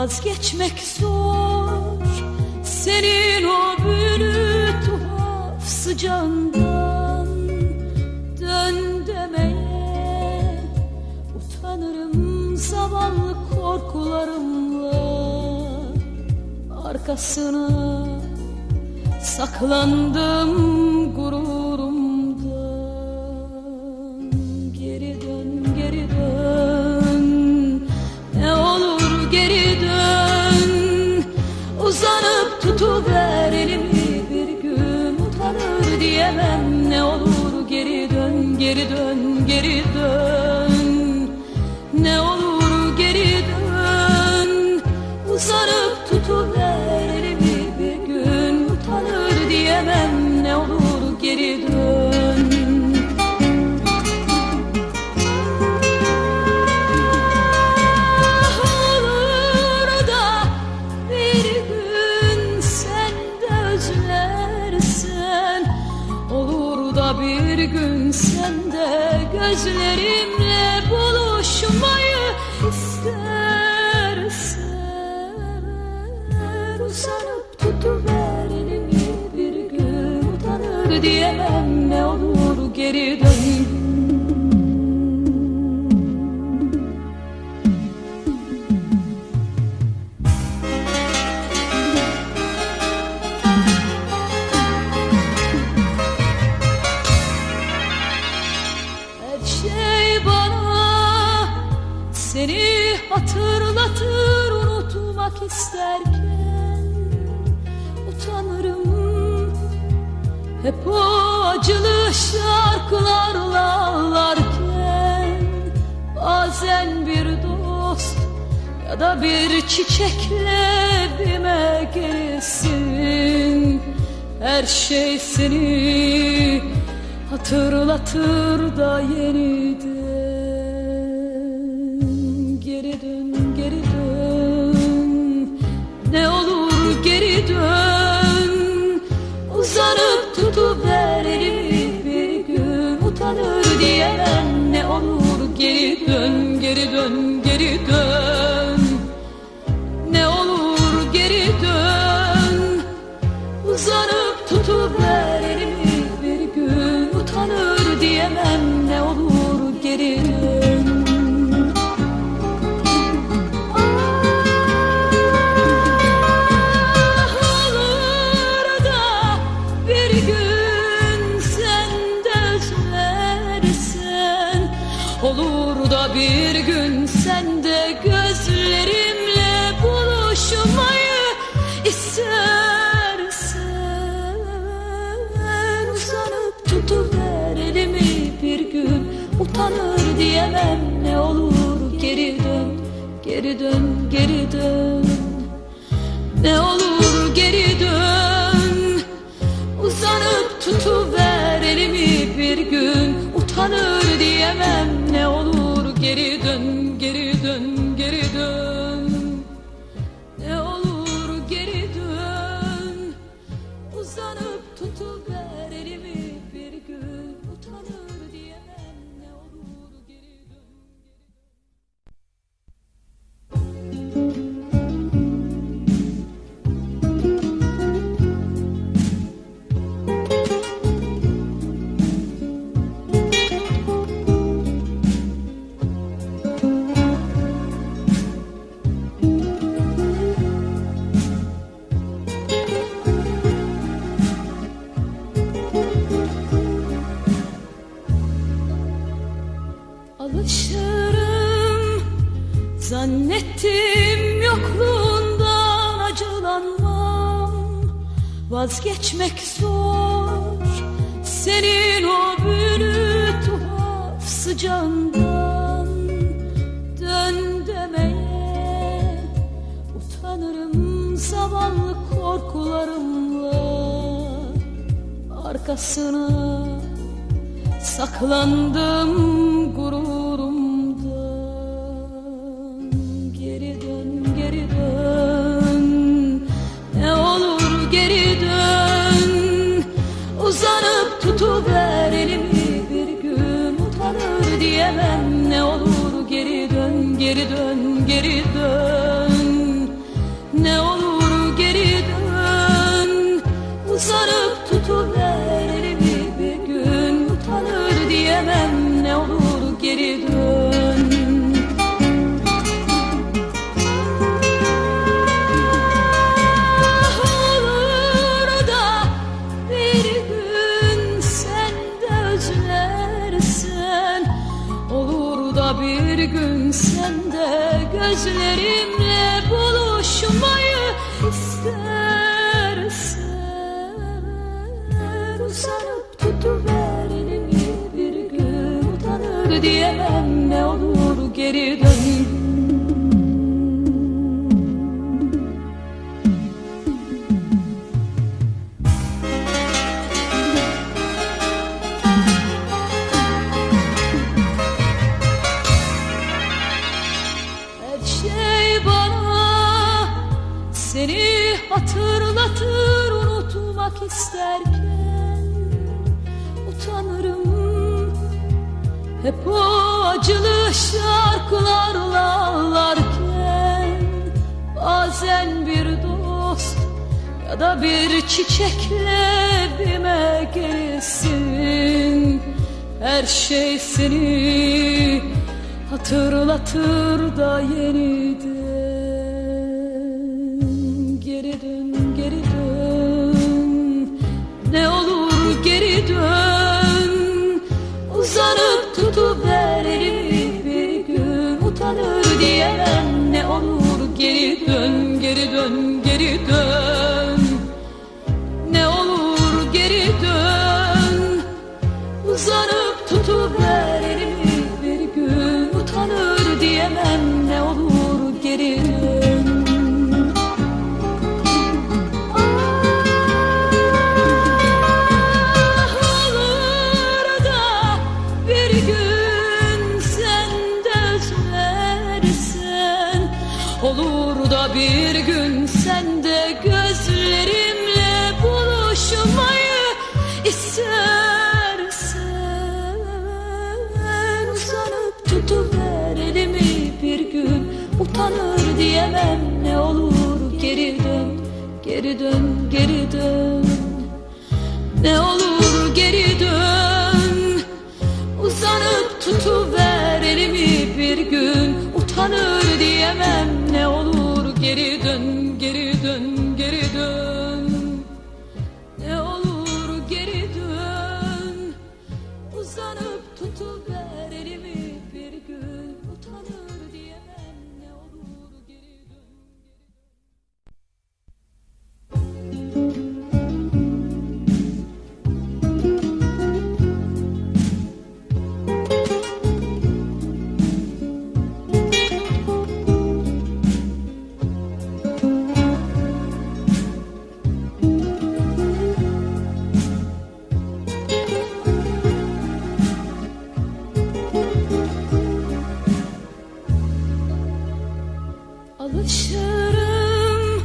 Vazgeçmek zor. Senin o büyülü tuhaf sıcağından Dön demeye Utanırım zavallı korkularımla. Arkasına saklandım gururumdan geri dön, geri dön. Ne olur geri dön. Uzanıp tutuver elimi bir gün. Utanır diyemem ne olur geri dön gözlerimle buluşmayı istersen Uzanıp tutuver elimi bir gün utanır diyemem ne olur geri dön unutmak isterken utanırım. Hep o acılı şarkılarla ağlarken bazen bir dost ya da bir çiçekle evime gelsin. Her şey seni hatırlatır da yeniden geri dön geri dön Geri dön, geri dön. Ne olur Vazgeçmek zor. Senin o büyülü tuhaf sıcağından Dön demeye Utanırım zavallı korkularımla. Arkasına Saklandım tutuver elimi bir gün utanır diyemem. Ne olur geri dön geri dön geri dön. Ne olur diyemem ne olur geri dön. Her şey bana seni hatırlatır unutmak isterken hep o acılı şarkılarla ağlarken bazen bir dost ya da bir çiçekle evime gelsin. Her şey seni hatırlatır da yeniden uzanıp istersen Uzanıp tutuver elimi bir gün. Utanır diyemem ne olur geri dön Geri dön geri dön. Ne olur geri dön. Uzanıp tutuver elimi bir gün. Utanır diyemem ne olur geri dön Alışırım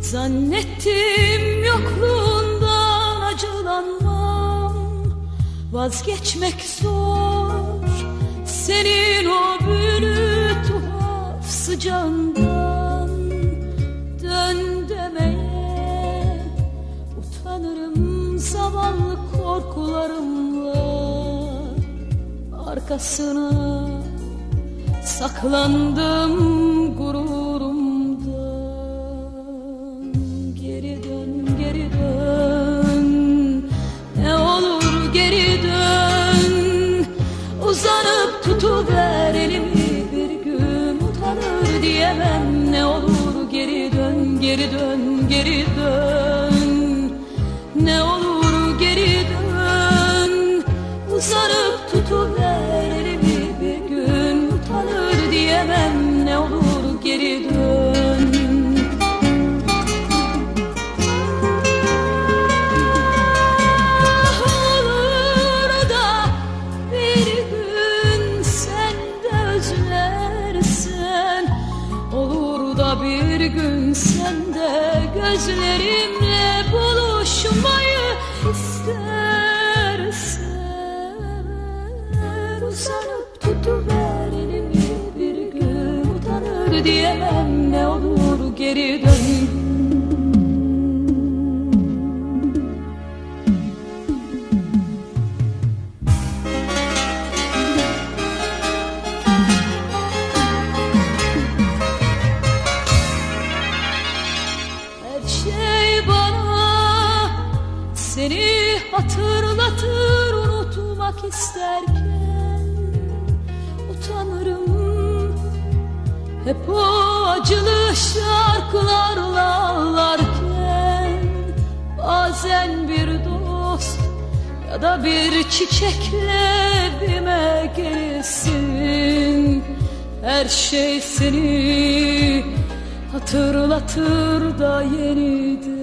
Zannettim yokluğundan acılanmam. Vazgeçmek zor. Senin o büyülü tuhaf sıcağından Dön demeye Utanırım zavallı korkularımla. Arkasına Saklandım gururumdan tutuver elimi bir gün Utanır diyemem. Ne olur geri dön Geri dön geri dön. Ne olur sanıp tutuver elimi bir gün utanır diyemem ne olur geri dön. Şey seni hatırlatır unutmak isterken hep acılı şarkılarla ağlarken Bazen bir dost ya da bir çiçekle evime gelirsin Her şey seni hatırlatır da yeniden